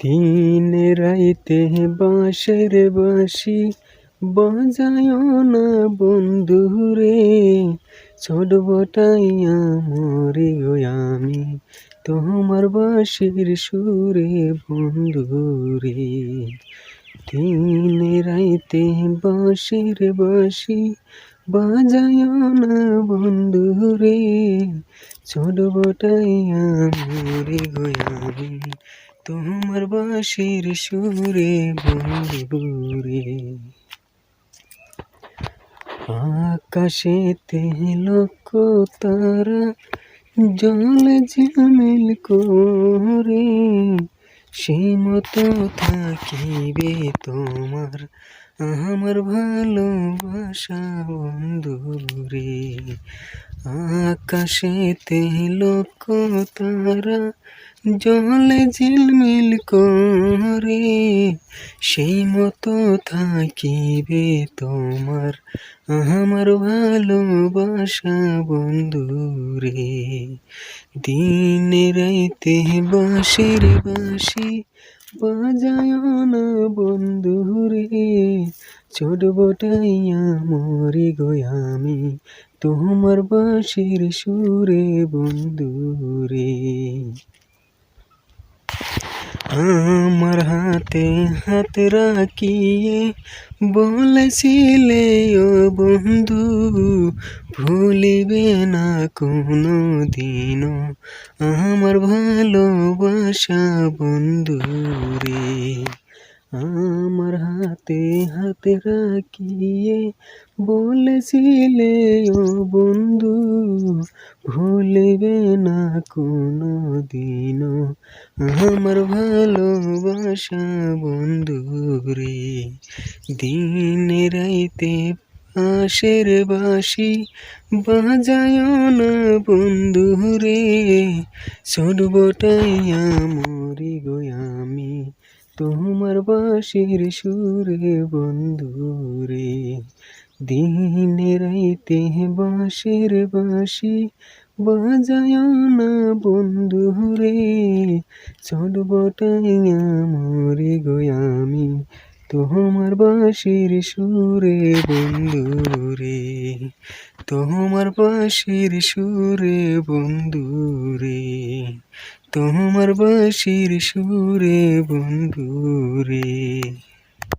দিন রাইতে বাঁশের বাঁশি বাজায় না বন্ধু রে। ছোট বটাইয়া মরে আমি, তোমার বাঁশির সুরে বন্ধু রে। দিন রাইতে বাঁশের বাঁশি বাজায় না বন্ধু রে। ছোট বটাইয়া মরে আমি তোমার বাঁশির সুরে বন্ধুরে আকাশেতে লক্ষ তারা জলে ঝিলমিল করে। সেই মতো থাকিবে তোমার আমার ভালোবাসা বন্ধুরে আকাশেতে লক্ষ তারা জলে ঝিলমিল করে, সেই মতো থাকিবে তোমার, আমার ভালোবাসা বন্ধু রে দিন রাইতে বাঁশির বাঁশি বাজায় না বন্ধুরে ছোট বটাইয়া মরি আমি তোমার বাঁশির সুরে বন্ধুরে। আমার হাতে হাত রাখিয়ে বলেছিলে ও বন্ধু, ভুলিবে না কোনো দিনও আমার ভালোবাসা বন্ধু রে। আমার হাতে হাতে রাখিয়ে বলেছিলে, ও বন্ধু, ভুলবে না কোনো দিনও আমার ভালোবাসা বন্ধু রে, দিন রাইতে পাশের বাসি বাজায় না বন্ধু রে। ছোটবটাইয়া মরি গো আমি। তোমার বাঁশির সুরে বন্ধু রে। দিন রাইতে বাঁশির বাঁশি বাজায় না বন্ধু রে। ছোটবটাইয়া মরি গো আমি তোমার বাঁশির সুরে বন্ধু রে। তোমার বাঁশির সুরে বন্ধু রে। তোমার বাসির সুরে বন্ধু রে